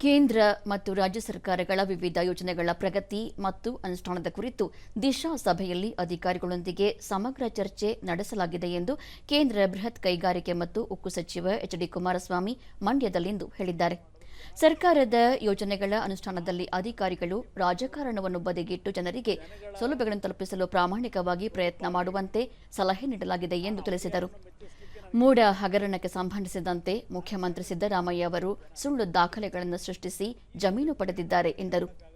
ಕೇಂದ್ರ ಮತ್ತು ರಾಜ್ಯ ಸರ್ಕಾರಗಳ ವಿವಿಧ ಯೋಜನೆಗಳ ಪ್ರಗತಿ ಮತ್ತು ಅನುಷ್ಠಾನದ ಕುರಿತು ದಿಶಾ ಸಭೆಯಲ್ಲಿ ಅಧಿಕಾರಿಗಳೊಂದಿಗೆ ಸಮಗ್ರ ಚರ್ಚೆ ನಡೆಸಲಾಗಿದೆ ಎಂದು ಕೇಂದ್ರ ಬೃಹತ್ ಕೈಗಾರಿಕೆ ಮತ್ತು ಉಕ್ಕು ಸಚಿವ ಎಚ್ ಡಿ ಕುಮಾರಸ್ವಾಮಿ ಮಂಡ್ಯದಲ್ಲಿಂದು ಹೇಳಿದ್ದಾರೆ. ಸರ್ಕಾರದ ಯೋಜನೆಗಳ ಅನುಷ್ಠಾನದಲ್ಲಿ ಅಧಿಕಾರಿಗಳು ರಾಜಕಾರಣವನ್ನು ಬದಿಗಿಟ್ಟು ಜನರಿಗೆ ಸೌಲಭ್ಯಗಳನ್ನು ತಲುಪಿಸಲು ಪ್ರಾಮಾಣಿಕವಾಗಿ ಪ್ರಯತ್ನ ಮಾಡುವಂತೆ ಸಲಹೆ ನೀಡಲಾಗಿದೆ ಎಂದು ತಿಳಿಸಿದರು. ಮೂಡ ಹಗರಣಕ್ಕೆ ಸಂಬಂಧಿಸಿದಂತೆ ಮುಖ್ಯಮಂತ್ರಿ ಸಿದ್ದರಾಮಯ್ಯ ಅವರು ಸುಳ್ಳು ದಾಖಲೆಗಳನ್ನು ಸೃಷ್ಟಿಸಿ ಜಮೀನು ಪಡೆದಿದ್ದಾರೆ ಎಂದರು.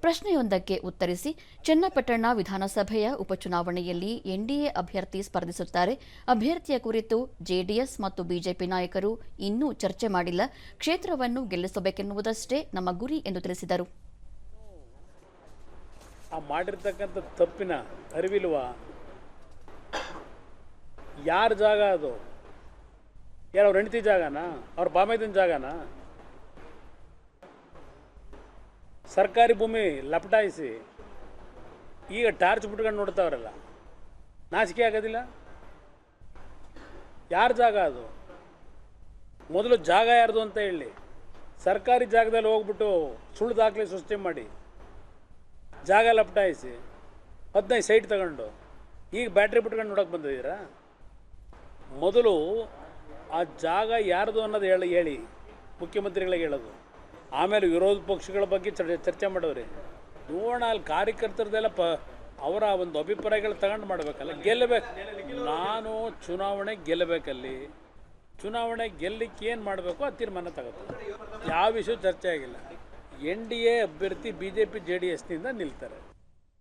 ಪ್ರಶ್ನೆಯೊಂದಕ್ಕೆ ಉತ್ತರಿಸಿ, ಚನ್ನಪಟ್ಟಣ ವಿಧಾನಸಭೆಯ ಉಪಚುನಾವಣೆಯಲ್ಲಿ ಎನ್ಡಿಎ ಅಭ್ಯರ್ಥಿ ಸ್ಪರ್ಧಿಸುತ್ತಾರೆ. ಅಭ್ಯರ್ಥಿಯ ಕುರಿತು ಜೆಡಿಎಸ್ ಮತ್ತು ಬಿಜೆಪಿ ನಾಯಕರು ಇನ್ನೂ ಚರ್ಚೆ ಮಾಡಿಲ್ಲ. ಕ್ಷೇತ್ರವನ್ನು ಗೆಲ್ಲಿಸಬೇಕೆನ್ನುವುದಷ್ಟೇ ನಮ್ಮ ಗುರಿ ಎಂದು ತಿಳಿಸಿದರು. ಮಾಡಿರ್ತಕ್ಕಂಥ ತಪ್ಪಿನ ಅರಿವಿಲ್ವಾ? ಯಾರ ಜಾಗ ಅದು? ಯಾರು ಅವ್ರ ಹೆಂಡತಿ ಜಾಗನಾ? ಅವ್ರ ಬಾಮೈದಿನ ಜಾಗನಾ? ಸರ್ಕಾರಿ ಭೂಮಿ ಲಪಟಾಯಿಸಿ ಈಗ ಟಾರ್ಚ್ ಬಿಟ್ಕೊಂಡು ನೋಡ್ತಾವ್ರಲ್ಲ, ನಾಚಿಕೆ ಆಗೋದಿಲ್ಲ? ಯಾರ ಜಾಗ ಅದು? ಮೊದಲು ಜಾಗ ಯಾರ್ದು ಅಂತ ಹೇಳಿ, ಸರ್ಕಾರಿ ಜಾಗದಲ್ಲಿ ಹೋಗ್ಬಿಟ್ಟು ಸುಳ್ಳು ದಾಖಲೆ ಸೃಷ್ಟಿ ಮಾಡಿ, ಜಾಗ ಲಪಟಾಯಿಸಿ, ಹದಿನೈದು ಸೈಟ್ ತಗೊಂಡು, ಈಗ ಬ್ಯಾಟ್ರಿ ಬಿಟ್ಕೊಂಡು ನೋಡೋಕೆ ಬಂದಿದ್ದೀರಾ? ಮೊದಲು ಆ ಜಾಗ ಯಾರ್ದು ಅನ್ನೋದು ಹೇಳಿ ಹೇಳಿ, ಮುಖ್ಯಮಂತ್ರಿಗಳಿಗೆ ಹೇಳೋದು. ಆಮೇಲೆ ವಿರೋಧ ಪಕ್ಷಗಳ ಬಗ್ಗೆ ಚರ್- ಚರ್ಚೆ ಮಾಡೋರಿ ನೋಡೋಣ ಅಲ್ಲಿ ಕಾರ್ಯಕರ್ತರದೆಲ್ಲ ಪ ಅವರ ಒಂದು ಅಭಿಪ್ರಾಯಗಳು ತಗೊಂಡು ಮಾಡಬೇಕಲ್ಲ ಗೆಲ್ಲಬೇಕು ನಾನು ಚುನಾವಣೆ ಗೆಲ್ಲಬೇಕಲ್ಲಿ ಚುನಾವಣೆ ಗೆಲ್ಲಕ್ಕೆ ಏನು ಮಾಡಬೇಕು ಆ ತೀರ್ಮಾನ ತಗೋತಾರೆ ಯಾವ ವಿಷಯ ಚರ್ಚೆ ಆಗಿಲ್ಲ. ಎನ್ ಡಿ ಎ ಅಭ್ಯರ್ಥಿ B J P J D ಎಸ್ನಿಂದ ನಿಲ್ತಾರೆ.